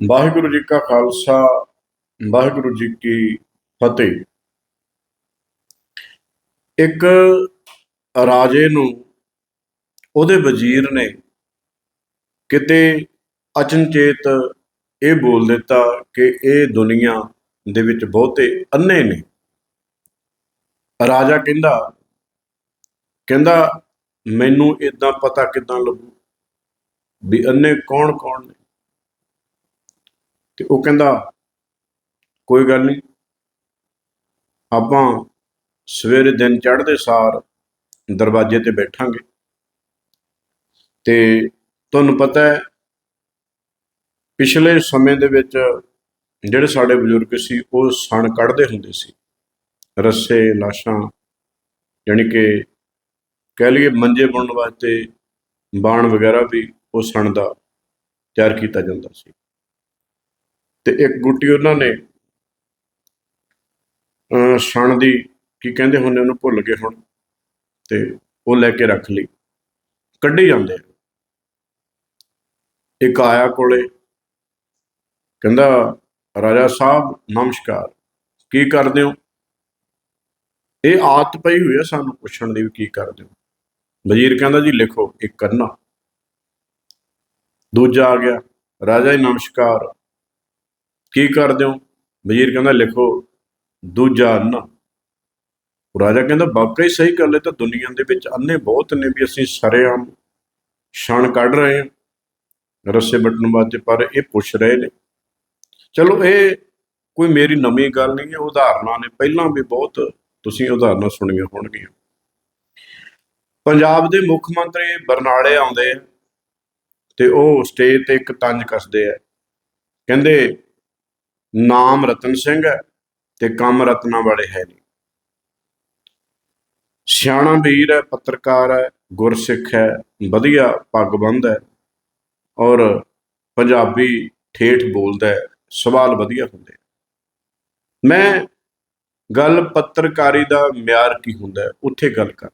ਵਾਹਿਗੁਰੂ ਜੀ ਕਾ ਖਾਲਸਾ, ਵਾਹਿਗੁਰੂ ਜੀ ਕੀ ਫਤਿਹ। ਇੱਕ ਰਾਜੇ ਨੂੰ ਉਹਦੇ ਵਜ਼ੀਰ ਨੇ ਕਿਤੇ ਅਚਨਚੇਤ ਇਹ ਬੋਲ ਦਿੱਤਾ ਕਿ ਇਹ ਦੁਨੀਆ ਦੇ ਵਿੱਚ ਬਹੁਤੇ ਅੰਨੇ ਨੇ। ਰਾਜਾ ਕਹਿੰਦਾ ਕਹਿੰਦਾ, ਮੈਨੂੰ ਇਦਾਂ ਪਤਾ ਕਿਦਾਂ ਲੱਗੂ ਵੀ ਅੰਨੇ ਕੌਣ ਕੌਣ ਨੇ? ਤੇ ਉਹ ਕਹਿੰਦਾ, ਕੋਈ ਗੱਲ ਨਹੀਂ। ਆਪਾਂ ਸਵੇਰੇ ਦਿਨ ਚੜ੍ਹਦੇ ਸਾਰ ਦਰਵਾਜ਼ੇ ਤੇ ਬੈਠਾਂਗੇ। ਤੇ ਤੁਹਾਨੂੰ ਪਤਾ ਹੈ, ਪਿਛਲੇ ਸਮੇਂ ਦੇ ਵਿੱਚ ਜਿਹੜੇ ਸਾਡੇ ਬਜ਼ੁਰਗ ਸੀ, ਉਹ ਸਣ ਕੱਢਦੇ ਹੁੰਦੇ ਸੀ। ਰੱਸੇ, ਲਾਸ਼ਾਂ ਯਾਨੀ ਕਿ ਕਹਿ ਲਈਏ ਮੰਜੇ ਬੁਣਨ ਵਾਸਤੇ ਬਾਣ ਵਗੈਰਾ ਵੀ ਉਹ ਸਣ ਦਾ ਤਿਆਰ ਕੀਤਾ ਜਾਂਦਾ ਸੀ। ਤੇ ਇੱਕ ਗੁੱਟੀ ਉਹਨਾਂ ਨੇ, ਅਹ, ਸਣ ਦੀ ਕੀ ਕਹਿੰਦੇ ਹੁੰਦੇ ਉਹਨੂੰ ਭੁੱਲ ਗਏ ਹੁਣ, ਤੇ ਉਹ ਲੈ ਕੇ ਰੱਖ ਲਈ। ਕੱਢੀ ਜਾਂਦੇ ਇੱਕ ਆਇਆ ਕੋਲੇ, ਕਹਿੰਦਾ, ਰਾਜਾ ਸਾਹਿਬ, ਨਮਸਕਾਰ, ਕੀ ਕਰਦੇ ਹੋ? ਇਹ ਆਦਤ ਪਈ ਹੋਈ ਹੈ ਸਾਨੂੰ ਪੁੱਛਣ ਦੀ ਵੀ ਕੀ ਕਰਦੇ ਹੋ। ਵਜ਼ੀਰ ਕਹਿੰਦਾ, ਜੀ ਲਿਖੋ, ਇੱਕ ਕਰਨਾ ਦੂਜਾ ਆ ਗਿਆ, ਰਾਜਾ ਜੀ, ਨਮਸਕਾਰ। ਕੀ ਕਰਦੇ ਹੋ? ਵਜ਼ੀਰ ਕਹਿੰਦਾ, ਲਿਖੋ, ਦੂਜਾ ਅੰਨਾ। ਰਾਜਾ ਕਹਿੰਦਾ, ਵਾਕਈ ਸਹੀ ਗੱਲ ਹੈ ਤਾਂ ਦੁਨੀਆ ਦੇ ਵਿੱਚ ਅੰਨੇ ਬਹੁਤ ਨੇ ਵੀ ਅਸੀਂ ਸਰੇਆਮ ਛਣ ਕੱਢ ਰਹੇ ਹਾਂ, ਰੱਸੇ ਬਟਨ ਵਾਸਤੇ, ਪਰ ਇਹ ਪੁੱਛ ਰਹੇ ਨੇ। ਚਲੋ, ਇਹ ਕੋਈ ਮੇਰੀ ਨਵੀਂ ਗੱਲ ਨਹੀਂ ਹੈ, ਉਦਾਹਰਨਾਂ ਨੇ ਪਹਿਲਾਂ ਵੀ ਬਹੁਤ ਤੁਸੀਂ ਉਦਾਹਰਨਾਂ ਸੁਣੀਆਂ ਹੋਣਗੀਆਂ। ਪੰਜਾਬ ਦੇ ਮੁੱਖ ਮੰਤਰੀ ਬਰਨਾਲੇ ਆਉਂਦੇ ਆ ਤੇ ਉਹ ਸਟੇਜ ਤੇ ਇੱਕ ਤੰਜ ਕੱਸਦੇ ਆ। ਕਹਿੰਦੇ ਨਾਮ ਰਤਨ ਸਿੰਘ ਹੈ ਤੇ ਕੰਮ ਰਤਨਾਂ ਵਾਲੇ ਹੈ ਨਹੀਂ। ਸਿਆਣਾ ਵੀਰ ਹੈ, ਪੱਤਰਕਾਰ ਹੈ, ਗੁਰਸਿੱਖ ਹੈ, ਵਧੀਆ ਪੱਗ ਬੰਨ੍ਹਦਾ ਹੈ ਔਰ ਪੰਜਾਬੀ ਠੇਠ ਬੋਲਦਾ ਹੈ, ਸਵਾਲ ਵਧੀਆ ਹੁੰਦੇ ਮੈਂ ਗੱਲ ਪੱਤਰਕਾਰੀ ਦਾ ਮਿਆਰ ਕੀ ਹੁੰਦਾ ਉੱਥੇ ਗੱਲ ਕਰ।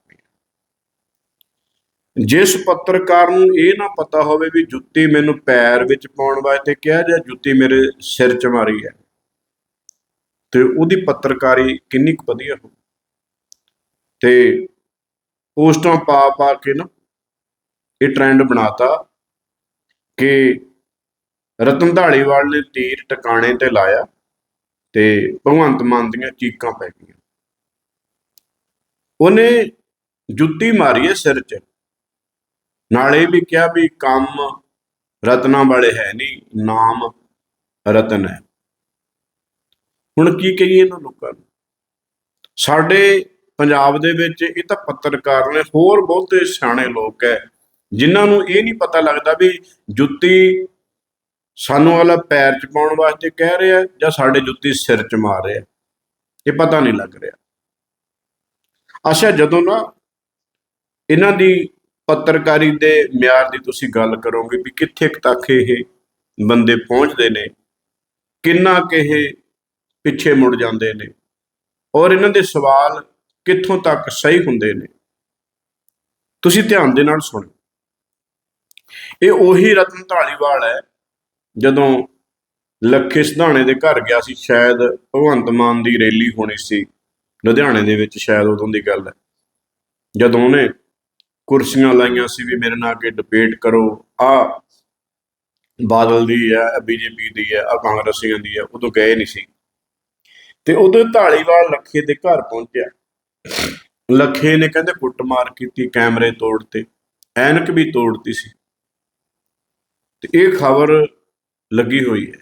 ਜਿਸ ਪੱਤਰਕਾਰ ਨੂੰ ਇਹ ਨਾ ਪਤਾ ਹੋਵੇ ਵੀ ਜੁੱਤੀ ਮੈਨੂੰ ਪੈਰ ਵਿੱਚ ਪਾਉਣ ਵਾਸਤੇ ਕਿਹਾ ਜਾਂ ਜੁੱਤੀ ਮੇਰੇ ਸਿਰ 'ਚ ਮਾਰੀ ਹੈ। ਤੇ ਉਹਦੀ ਪੱਤਰਕਾਰੀ ਕਿੰਨੀ ਕੁ ਵਧੀਆ ਹੋ ਤੇ ਪੋਸਟਾਂ ਪਾ ਪਾ ਕੇ ਨਾ ਇਹ ਟ੍ਰੈਂਡ ਬਣਾਤਾ ਕਿ ਰਤਨ ਧਾਲੀਵਾਲ ਨੇ ਤੀਰ ਟਿਕਾਣੇ ਤੇ ਲਾਇਆ ਤੇ ਭਗਵੰਤ ਮਾਨ ਦੀਆਂ ਚੀਕਾਂ ਪੈ ਗਈਆਂ। ਉਹਨੇ ਜੁੱਤੀ ਮਾਰੀ ਹੈ ਸਿਰ 'ਚ। ਨਾਲ ਇਹ ਵੀ ਕਿਹਾ ਵੀ ਕੰਮ ਰਤਨਾਂ ਵਾਲੇ ਹੈ ਨਹੀਂ, ਨਾਮ ਰਤਨ ਹੈ। ਹੁਣ ਕੀ ਕਹੀਏ ਇਹਨਾਂ ਲੋਕਾਂ ਨੂੰ? ਸਾਡੇ ਪੰਜਾਬ ਦੇ ਵਿੱਚ ਇਹ ਤਾਂ ਪੱਤਰਕਾਰ ਨੇ, ਹੋਰ ਬਹੁਤੇ ਸਿਆਣੇ ਲੋਕ ਹੈ, ਜਿਨ੍ਹਾਂ ਨੂੰ ਇਹ ਨਹੀਂ ਪਤਾ ਲੱਗਦਾ ਵੀ ਜੁੱਤੀ ਸਾਨੂੰ ਵਾਲਾ ਪੈਰ 'ਚ ਪਾਉਣ ਵਾਸਤੇ ਕਹਿ ਰਿਹਾ ਜਾਂ ਸਾਡੇ ਜੁੱਤੀ ਸਿਰ 'ਚ ਮਾਰ ਰਿਹਾ। ਇਹ ਪਤਾ ਨਹੀਂ ਲੱਗ ਰਿਹਾ। ਅੱਛਾ, ਜਦੋਂ ਨਾ ਇਹਨਾਂ ਦੀ ਪੱਤਰਕਾਰੀ ਦੇ ਮਿਆਰ ਦੀ ਤੁਸੀਂ ਗੱਲ ਕਰੋਗੇ ਵੀ ਕਿੱਥੇ ਤੱਕ ਇਹ ਬੰਦੇ ਪਹੁੰਚਦੇ ਨੇ, ਕਿੰਨਾ ਕਿ ਇਹ ਪਿੱਛੇ ਮੁੜ ਜਾਂਦੇ ਨੇ ਔਰ ਇਹਨਾਂ ਦੇ ਸਵਾਲ ਕਿੱਥੋਂ ਤੱਕ ਸਹੀ ਹੁੰਦੇ ਨੇ। ਤੁਸੀਂ ਧਿਆਨ ਦੇ ਨਾਲ ਸੁਣੋ। ਇਹ ਉਹੀ ਰਤਨ ਢਾਲੀਵਾਲ ਹੈ, ਜਦੋਂ ਲੱਖੇ ਸਿਧਾਣੇ ਦੇ ਘਰ ਗਿਆ ਸੀ, ਸ਼ਾਇਦ ਭਗਵੰਤ ਮਾਨ ਦੀ ਰੈਲੀ ਹੋਣੀ ਸੀ, ਲੁਧਿਆਣੇ ਦੇ ਵਿੱਚ ਸ਼ਾਇਦ ਉਦੋਂ ਦੀ ਗੱਲ ਹੈ। ਜਦੋਂ ਉਹਨੇ ਕੁਰਸੀਆਂ ਲਾਈਆਂ ਸੀ ਵੀ ਮੇਰੇ ਨਾਲ ਅੱਗੇ ਡਿਬੇਟ ਕਰੋ। ਆ ਬਾਦਲ ਦੀ ਹੈ ਬੀਜੇਪੀ ਦੀ ਹੈ, ਆ ਕਾਂਗਰਸੀਆਂ ਦੀ ਹੈ, ਉਦੋਂ ਗਏ ਨਹੀਂ ਸੀ। ਤੇ ਉਦੋਂ ਢਾਲੀਵਾਲ ਲੱਖੇ ਦੇ ਘਰ ਪਹੁੰਚਿਆ। ਲੱਖੇ ਨੇ ਕਹਿੰਦੇ ਕੁੱਟਮਾਰ ਕੀਤੀ ਕੈਮਰੇ ਤੋੜਤੇ, ਐਨਕ ਵੀ ਤੋੜਤੀ ਸੀ। ਤੇ ਇਹ ਖਬਰ ਲੱਗੀ ਹੋਈ ਹੈ।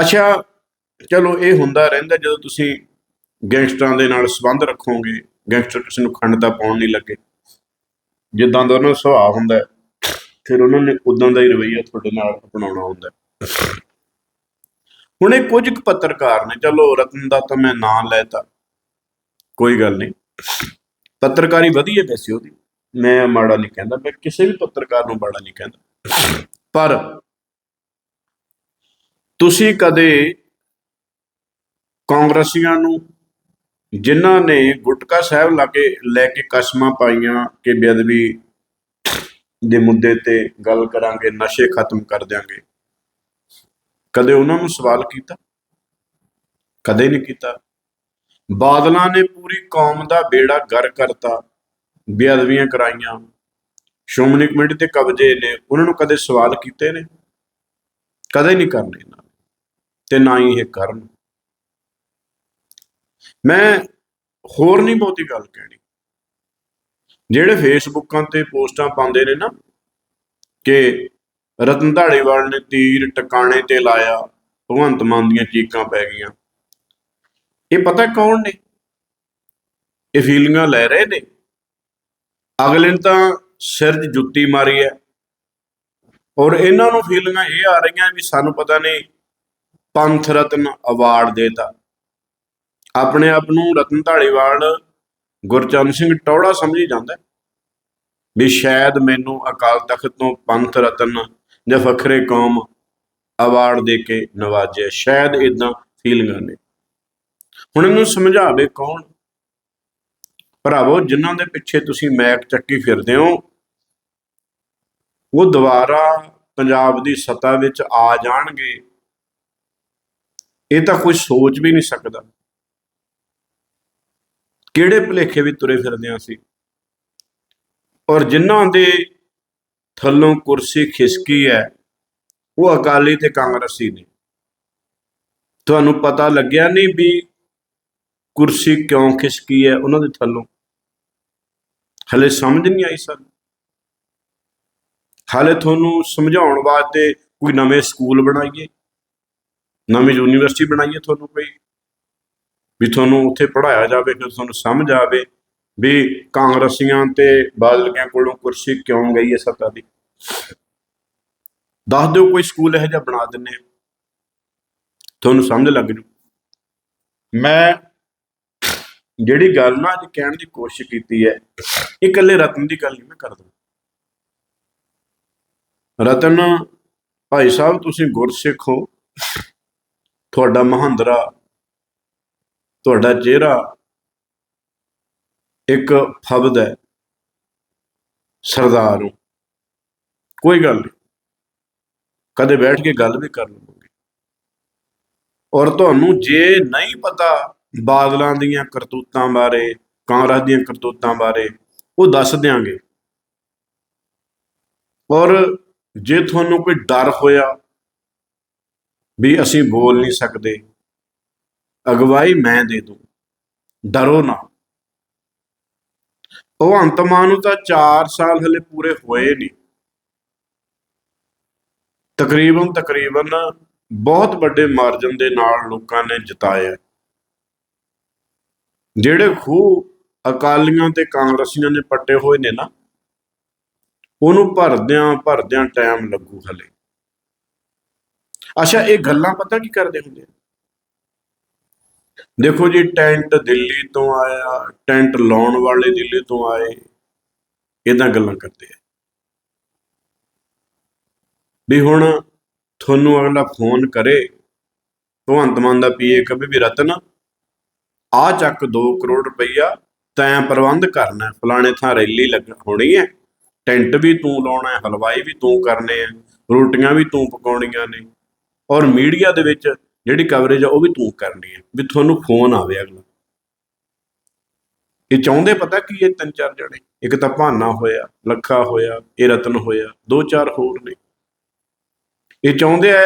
ਅੱਛਾ, ਚਲੋ ਇਹ ਹੁੰਦਾ ਰਹਿੰਦਾ ਜਦੋਂ ਤੁਸੀਂ ਗੈਂਗਸਟਰਾਂ ਦੇ ਨਾਲ ਸੰਬੰਧ ਰੱਖੋਗੇ। ਗੈਂਗਸਟਰ ਕਿਸੇ ਨੂੰ ਖੰਡ ਦਾ ਪਾਉਣ ਨਹੀਂ ਲੱਗੇ। ਜਿੱਦਾਂ ਦਾ ਉਹਨਾਂ ਦਾ ਸੁਭਾਅ ਹੁੰਦਾ ਹੈ, ਫਿਰ ਉਹਨਾਂ ਨੇ ਉਦਾਂ ਦਾ ਹੀ ਰਵੱਈਆ ਤੁਹਾਡੇ ਨਾਲ ਅਪਣਾਉਣਾ ਹੁੰਦਾ ਹੁਣ ਇਹ ਕੁਝ ਕੁ ਪੱਤਰਕਾਰ ਨੇ ਚਲੋ ਰਤਨ ਦਾ ਤਾਂ ਮੈਂ ਨਾਂ ਲੈਤਾ ਕੋਈ ਗੱਲ ਨਹੀਂ। ਪੱਤਰਕਾਰੀ ਵਧੀਆ ਵੈਸੇ ਉਹਦੀ ਮੈਂ ਮਾੜਾ ਨਹੀਂ ਕਹਿੰਦਾ ਮੈਂ ਕਿਸੇ ਵੀ ਪੱਤਰਕਾਰ ਨੂੰ ਮਾੜਾ ਨਹੀਂ ਕਹਿੰਦਾ। ਪਰ ਤੁਸੀਂ ਕਦੇ ਕਾਂਗਰਸੀਆਂ ਨੂੰ ਜਿਨ੍ਹਾਂ ਨੇ ਗੁਟਕਾ ਸਾਹਿਬ ਲਾਗੇ ਲੈ ਕੇ ਕਸਮਾਂ ਪਾਈਆਂ ਕਿ ਬੇਅਦਬੀ ਦੇ ਮੁੱਦੇ ਤੇ ਗੱਲ ਕਰਾਂਗੇ, ਨਸ਼ੇ ਖਤਮ ਕਰ ਦਿਆਂਗੇ। ਕਦੇ ਉਹਨਾਂ ਨੂੰ ਸਵਾਲ ਕੀਤਾ? ਕਦੇ ਨਹੀਂ ਕੀਤਾ। ਬਾਦਲਾਂ ਨੇ ਪੂਰੀ ਕੌਮ ਦਾ ਬੇੜਾ ਗਰ ਕਰਤਾ, ਬੇਅਦਬੀਆਂ ਕਰਾਈਆਂ। ਸ਼੍ਰੋਮਣੀ ਕਮੇਟੀ ਤੇ ਕਬਜ਼ੇ ਨੇ, ਉਹਨਾਂ ਨੂੰ ਕਦੇ ਸਵਾਲ ਕੀਤੇ ਨੇ? ਕਦੇ ਨਹੀਂ ਕਰਨੇ ਇਹਨਾਂ ਨੇ, ਤੇ ਨਾ ਹੀ ਇਹ ਕਰਨ। ਮੈਂ ਹੋਰ ਨਹੀਂ ਬਹੁਤੀ ਗੱਲ ਕਹਿਣੀ। ਜਿਹੜੇ ਫੇਸਬੁੱਕਾਂ ਤੇ ਪੋਸਟਾਂ ਪਾਉਂਦੇ ਨੇ ਨਾ, ਕਿ ਰਤਨ ਧਾੜੀਵਾਲ ਨੇ ਤੀਰ ਟਿਕਾਣੇ ਤੇ ਲਾਇਆ, ਭਗਵੰਤ ਮਾਨ ਦੀਆਂ ਚੀਕਾਂ ਪੈ ਗਈਆਂ। ਇਹ ਪਤਾ ਕੌਣ ਨੇ? ਇਹ ਫੀਲਿੰਗਾਂ ਲੈ ਰਹੇ ਨੇ? ਅਗਲੇ ਨੇ ਤਾਂ ਸਿਰ 'ਚ ਜੁੱਤੀ ਮਾਰੀ ਹੈ। ਔਰ ਇਹਨਾਂ ਨੂੰ ਫੀਲਿੰਗਾਂ ਇਹ ਆ ਰਹੀਆਂ ਵੀ ਸਾਨੂੰ ਪਤਾ ਨਹੀਂ ਪੰਥ ਰਤਨ ਅਵਾਰਡ ਦੇਤਾ। ਆਪਣੇ ਆਪ ਨੂੰ ਰਤਨ ਧਾਲੀਵਾਲ ਗੁਰਚਰਨ ਸਿੰਘ ਟੌੜਾ ਸਮਝੀ ਜਾਂਦਾ ਵੀ ਸ਼ਾਇਦ ਮੈਨੂੰ ਅਕਾਲ ਤਖਤ ਤੋਂ ਪੰਥ ਰਤਨ ਜਾਂ ਫਖਰੇ ਕੌਮ ਅਵਾਰਡ ਦੇ ਕੇ ਨਵਾਜਿਆ, ਸ਼ਾਇਦ ਇਦਾਂ ਫੀਲਿੰਗਾਂ ਨੇ ਹੁਣ ਇਹਨੂੰ ਸਮਝਾਵੇ ਕੌਣ? ਭਰਾਵੋ, ਜਿਨ੍ਹਾਂ ਦੇ ਪਿੱਛੇ ਤੁਸੀਂ ਮੈਕ ਚੱਕੀ ਫਿਰਦੇ ਹੋ, ਉਹ ਦੁਬਾਰਾ ਪੰਜਾਬ ਦੀ ਸੱਤਾ ਵਿੱਚ ਆ ਜਾਣਗੇ। ਇਹ ਤਾਂ ਕੋਈ ਸੋਚ ਵੀ ਨਹੀਂ ਸਕਦਾ। ਕਿਹੜੇ ਭੁਲੇਖੇ ਵੀ ਤੁਰੇ ਫਿਰਦੇ ਹਾਂ ਅਸੀਂ? ਔਰ ਜਿਨ੍ਹਾਂ ਦੇ ਥੱਲੋਂ ਕੁਰਸੀ ਖਿਸਕੀ ਹੈ, ਉਹ ਅਕਾਲੀ ਤੇ ਕਾਂਗਰਸੀ ਨੇ। ਤੁਹਾਨੂੰ ਪਤਾ ਲੱਗਿਆ ਨਹੀਂ ਵੀ ਕੁਰਸੀ ਕਿਉਂ ਖਿਸਕੀ ਹੈ ਉਹਨਾਂ ਦੇ ਥੱਲੋਂ? ਹਲੇ ਸਮਝ ਨਹੀਂ ਆਈ ਸਾਨੂੰ। ਹਾਲੇ ਤੁਹਾਨੂੰ ਸਮਝਾਉਣ ਵਾਸਤੇ ਕੋਈ ਨਵੇਂ ਸਕੂਲ ਬਣਾਈਏ? ਨਵੀਂ ਯੂਨੀਵਰਸਿਟੀ ਬਣਾਈਏ ਤੁਹਾਨੂੰ ਕੋਈ? ਵੀ ਤੁਹਾਨੂੰ ਉੱਥੇ ਪੜਾਇਆ ਜਾਵੇ ਕਿ ਤੁਹਾਨੂੰ ਸਮਝ ਆਵੇ ਵੀ ਕਾਂਗਰਸੀਆਂ ਤੇ ਬਾਦਲਕਿਆਂ ਕੋਲੋਂ ਕੁਰਸੀ ਕਿਉਂ ਗਈ ਹੈ ਸੱਤਾ ਦੀ। ਦੱਸ ਦਿਓ ਕੋਈ ਸਕੂਲ ਇਹੋ ਜਿਹਾ ਬਣਾ ਦਿੰਨੇ ਤੁਹਾਨੂੰ ਸਮਝ ਲੱਗ ਜੂ। ਮੈਂ ਜਿਹੜੀ ਗੱਲ ਨਾ ਅੱਜ ਕਹਿਣ ਦੀ ਕੋਸ਼ਿਸ਼ ਕੀਤੀ ਹੈ, ਇਹ ਇਕੱਲੇ ਰਤਨ ਦੀ ਗੱਲ ਨਹੀਂ ਮੈਂ ਕਰ ਕਰਦਾ। ਰਤਨ, ਭਾਈ ਸਾਹਿਬ, ਤੁਸੀਂ ਗੁਰਸਿੱਖ ਹੋ। ਤੁਹਾਡਾ ਮਹੰਦਰਾ ਤੁਹਾਡਾ ਚਿਹਰਾ ਇੱਕ ਫਬਦ ਹੈ। ਸਰਦਾਰ ਨੂੰ ਕੋਈ ਗੱਲ ਨਹੀਂ। ਕਦੇ ਬੈਠ ਕੇ ਗੱਲ ਵੀ ਕਰ ਲਵਾਂਗੇ। ਔਰ ਤੁਹਾਨੂੰ ਜੇ ਨਹੀਂ ਪਤਾ ਬਾਦਲਾਂ ਦੀਆਂ ਕਰਤੂਤਾਂ ਬਾਰੇ, ਕਾਂਗਰਸ ਦੀਆਂ ਕਰਤੂਤਾਂ ਬਾਰੇ, ਉਹ ਦੱਸ ਦਿਆਂਗੇ। ਔਰ ਜੇ ਤੁਹਾਨੂੰ ਕੋਈ ਡਰ ਹੋਇਆ ਵੀ ਅਸੀਂ ਬੋਲ ਨਹੀਂ ਸਕਦੇ ਅਗਵਾਈ ਮੈਂ ਦੇ ਦੂੰ। ਡਰੋ ਨਾ। ਭਗਵੰਤ ਮਾਨ ਨੂੰ ਤਾਂ 4 ਸਾਲ ਹਲੇ ਪੂਰੇ ਹੋਏ ਨਹੀਂ ਤਕਰੀਬਨ ਤਕਰੀਬਨ ਬਹੁਤ ਵੱਡੇ ਮਾਰਜਨ ਦੇ ਨਾਲ ਲੋਕਾਂ ਨੇ ਜਿਤਾਇਆ। ਜਿਹੜੇ ਖੂਹ ਅਕਾਲੀਆਂ ਤੇ ਕਾਂਗਰਸੀਆਂ ਨੇ ਪੱਟੇ ਹੋਏ ਨੇ ਨਾ, ਉਹਨੂੰ ਭਰਦਿਆਂ ਭਰਦਿਆਂ ਟਾਈਮ ਲੱਗੂ ਹਲੇ। ਅੱਛਾ, ਇਹ ਗੱਲਾਂ ਪਤਾ ਕੀ ਕਰਦੇ ਹੁੰਦੇ ਆ? ਦੇਖੋ ਜੀ, ਟੈਂਟ ਦਿੱਲੀ ਤੋਂ ਆਇਆ, ਟੈਂਟ ਲਾਉਣ ਵਾਲੇ ਦਿੱਲੀ ਤੋਂ ਆਏ ਇਦਾਂ ਗੱਲਾਂ ਕਰਦੇ ਆ। ਵੀ ਹੁਣ ਤੁਹਾਨੂੰ ਅਗਲਾ ਫੋਨ ਕਰੇ, ਭਗਵੰਤ ਮਾਨ ਦਾ ਪੀਏ ਕਹੇ ਵੀ ਰਤਨ ਆ ਚੱਕ 2 ਕਰੋੜ ਰੁਪਈਆ ਤੈਂ ਪ੍ਰਬੰਧ ਕਰਨਾ, ਫਲਾਣੇ ਥਾਂ ਰੈਲੀ ਲੱਗ, ਹੋਣੀ ਹੈ ਟੈਂਟ ਵੀ ਤੂੰ ਲਾਉਣਾ, ਹਲਵਾਈ ਵੀ ਤੂੰ ਕਰਨੇ ਆ ਰੋਟੀਆਂ ਵੀ ਤੂੰ ਪਕਾਉਣੀਆਂ ਨੇ। ਔਰ ਮੀਡੀਆ ਦੇ ਵਿੱਚ ਜਿਹੜੀ ਕਵਰੇਜ ਆ ਉਹ ਵੀ ਤੂੰ ਕਰਨੀ ਹੈ ਵੀ ਤੁਹਾਨੂੰ ਫੋਨ ਆਵੇ ਅਗਲਾ। ਇਹ ਚਾਹੁੰਦੇ ਪਤਾ ਕੀ ਇਹ ਤਿੰਨ ਚਾਰ ਜਣੇ? ਇੱਕ ਤਾਂ ਭਾਨਾ ਹੋਇਆ, ਲੱਖਾ ਹੋਇਆ, ਇਹ ਰਤਨ ਹੋਇਆ, ਦੋ ਚਾਰ ਹੋਰ ਨੇ। ਇਹ ਚਾਹੁੰਦੇ ਆ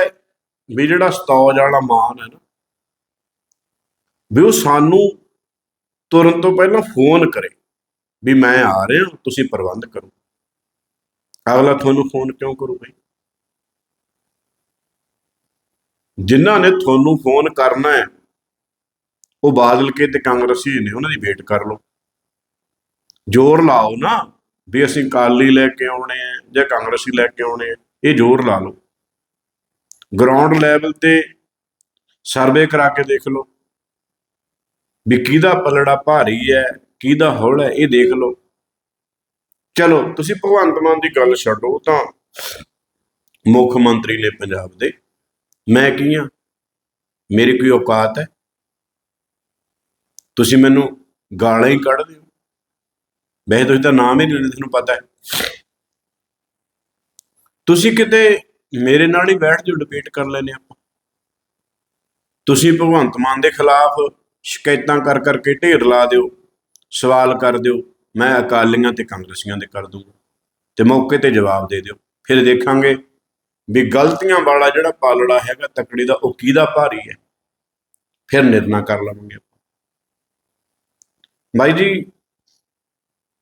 ਵੀ ਜਿਹੜਾ ਸਤੌਜ ਵਾਲਾ ਮਾਨ ਹੈ ਨਾ, ਵੀ ਉਹ ਸਾਨੂੰ ਤੁਰਨ ਤੋਂ ਪਹਿਲਾਂ ਫੋਨ ਕਰੇ, ਵੀ ਮੈਂ ਆ ਰਿਹਾ, ਤੁਸੀਂ ਪ੍ਰਬੰਧ ਕਰੋ। ਅਗਲਾ ਤੁਹਾਨੂੰ ਫੋਨ ਕਿਉਂ ਕਰੂ ਬਈ? ਜਿਨ੍ਹਾਂ ਨੇ ਤੁਹਾਨੂੰ ਫੋਨ ਕਰਨਾ ਹੈ, ਉਹ ਬਾਦਲ ਕੇ ਤੇ ਕਾਂਗਰਸੀ ਨੇ, ਉਹਨਾਂ ਦੀ ਵੇਟ ਕਰ ਲਓ। ਜ਼ੋਰ ਲਾਓ ਨਾ ਵੀ ਅਸੀਂ ਕਾਲੀ ਲੈ ਕੇ ਆਉਣੇ ਆ ਜਾਂ ਕਾਂਗਰਸੀ ਲੈ ਕੇ ਆਉਣੇ ਆ ਇਹ ਜ਼ੋਰ ਲਾ ਲਓ। ਗਰਾਊਂਡ ਲੈਵਲ ਤੇ ਸਰਵੇ ਕਰਾ ਕੇ ਦੇਖ ਲਓ। ਵੀ ਕਿਹਦਾ ਪਲੜਾ ਭਾਰੀ ਹੈ, ਕਿਹਦਾ ਹੌਲ ਹੈ, ਇਹ ਦੇਖ ਲਓ। ਚਲੋ, ਤੁਸੀਂ ਭਗਵੰਤ ਮਾਨ ਦੀ ਗੱਲ ਛੱਡੋ ਤਾਂ ਮੁੱਖ ਮੰਤਰੀ ਨੇ ਪੰਜਾਬ ਦੇ ਮੈਂ ਕੀ ਹਾਂ? ਮੇਰੀ ਕੋਈ ਔਕਾਤ ਹੈ? ਤੁਸੀਂ ਮੈਨੂੰ ਗਾਲਾਂ ਹੀ ਕੱਢ ਦਿਓ। ਵੈਸੇ ਤੁਸੀਂ ਤਾਂ ਨਾਮ ਹੀ ਨਹੀਂ ਲੈਂਦੇ, ਤੁਹਾਨੂੰ ਪਤਾ ਹੈ। ਤੁਸੀਂ ਕਿਤੇ ਮੇਰੇ ਨਾਲ ਹੀ ਬੈਠ ਜਾਓ, ਡਿਬੇਟ ਕਰ ਲੈਨੇ ਆਪਾਂ। ਤੁਸੀਂ ਭਗਵੰਤ ਮਾਨ ਦੇ ਖਿਲਾਫ ਸ਼ਿਕਾਇਤਾਂ ਕਰ ਕਰਕੇ ਢੇਰ ਲਾ ਦਿਓ, ਸਵਾਲ ਕਰ ਦਿਓ। ਮੈਂ ਅਕਾਲੀਆਂ ਤੇ ਕਾਂਗਰਸੀਆਂ ਦੇ ਕਰ ਦੂੰਗਾ। ਤੇ ਮੌਕੇ ਤੇ ਜਵਾਬ ਦੇ ਦਿਓ। ਫਿਰ ਦੇਖਾਂਗੇ ਵੀ ਗਲਤੀਆਂ ਵਾਲਾ ਜਿਹੜਾ ਪਾਲੜਾ ਹੈਗਾ, ਤਕੜੀ ਦਾ, ਉਹ ਕਿਹਦਾ ਭਾਰੀ ਹੈ? ਫਿਰ ਨਿਰਣਾ ਕਰ ਲਵਾਂਗੇ ਬਾਈ ਜੀ,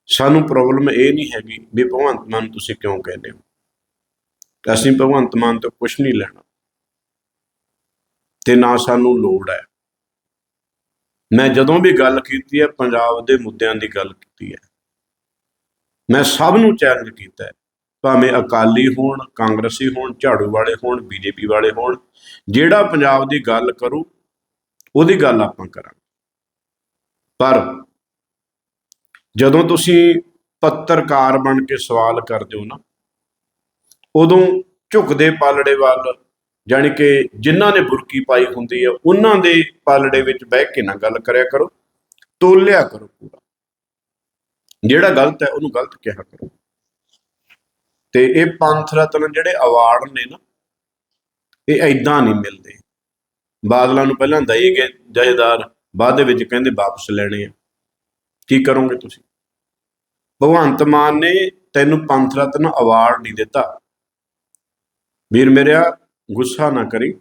ਸਾਨੂੰ ਪ੍ਰੋਬਲਮ ਇਹ ਨਹੀਂ ਹੈਗੀ ਵੀ ਭਗਵੰਤ ਮਾਨ ਤੁਸੀਂ ਕਿਉਂ ਕਹਿੰਦੇ ਹੋ? ਅਸੀਂ ਭਗਵੰਤ ਮਾਨ ਤੋਂ ਕੁਝ ਨਹੀਂ ਲੈਣਾ। ਤੇ ਨਾ ਸਾਨੂੰ ਲੋੜ ਹੈ। ਮੈਂ ਜਦੋਂ ਵੀ ਗੱਲ ਕੀਤੀ ਹੈ, ਪੰਜਾਬ ਦੇ ਮੁੱਦਿਆਂ ਦੀ ਗੱਲ ਕੀਤੀ ਹੈ। ਮੈਂ ਸਭ ਨੂੰ ਚੈਲੰਜ ਕੀਤਾ ਹੈ। ਭਾਵੇਂ ਅਕਾਲੀ ਹੋਣ, ਕਾਂਗਰਸੀ ਹੋਣ, ਝਾੜੂ ਵਾਲੇ ਹੋਣ, ਬੀਜੇਪੀ ਵਾਲੇ ਹੋਣ, ਜਿਹੜਾ ਪੰਜਾਬ ਦੀ ਗੱਲ ਕਰੂ, ਉਹਦੀ ਗੱਲ ਆਪਾਂ ਕਰਾਂਗੇ। ਪਰ ਜਦੋਂ ਤੁਸੀਂ ਪੱਤਰਕਾਰ ਬਣ ਕੇ ਸਵਾਲ ਕਰਦੇ ਹੋ ਨਾ, ਉਦੋਂ ਝੁਕਦੇ ਪਾਲੜੇ ਵੱਲ, ਜਾਣੀ ਕਿ ਜਿਨ੍ਹਾਂ ਨੇ ਬੁਰਕੀ ਪਾਈ ਹੁੰਦੀ ਹੈ, ਉਹਨਾਂ ਦੇ ਪਾਲੜੇ ਵਿੱਚ ਬਹਿ ਕੇ ਨਾ ਗੱਲ ਕਰਿਆ ਕਰੋ, ਤੋਲਿਆ ਕਰੋ ਪੂਰਾ। ਜਿਹੜਾ ਗਲਤ ਹੈ, ਉਹਨੂੰ ਗਲਤ ਕਿਹਾ ਕਰੋ। ਤੇ ਇਹ ਪੰਥ ਰਤਨ ਜਿਹੜੇ ਅਵਾਰਡ ਨੇ ਨਾ, ਇਹ ਐਦਾਂ ਨਹੀਂ ਮਿਲਦੇ। ਬਾਦਲਾਂ ਨੂੰ ਪਹਿਲਾਂ ਦਈ ਗਏ ਜਥੇਦਾਰ ਬਾਅਦ ਦੇ ਵਿੱਚ ਕਹਿੰਦੇ ਵਾਪਸ ਲੈਣੇ ਆ। ਕੀ ਕਰੋਗੇ ਤੁਸੀਂ? ਭਗਵੰਤ ਮਾਨ ਨੇ ਤੈਨੂੰ ਪੰਥ ਰਤਨ ਅਵਾਰਡ ਨਹੀਂ ਦਿੱਤਾ। ਵੀਰ ਮੇਰਿਆ, ਗੁੱਸਾ ਨਾ ਕਰੀ,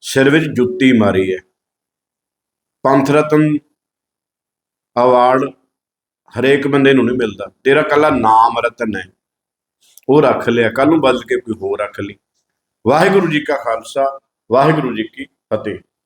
ਸਿਰ ਵਿੱਚ ਜੁੱਤੀ ਮਾਰੀ ਹੈ ਪੰਥ ਰਤਨ ਅਵਾਰਡ ਹਰੇਕ ਬੰਦੇ ਨੂੰ ਨਹੀਂ ਮਿਲਦਾ। ਤੇਰਾ ਕੱਲਾ ਨਾਮ ਰਤਨ ਹੈ ਉਹ ਰੱਖ ਲਿਆ ਕੱਲ ਨੂੰ ਬਦਲ ਕੇ ਕੋਈ ਹੋਰ ਰੱਖ ਲਈ। ਵਾਹਿਗੁਰੂ ਜੀ ਕਾ ਖਾਲਸਾ, ਵਾਹਿਗੁਰੂ ਜੀ ਕੀ ਫਤਿਹ।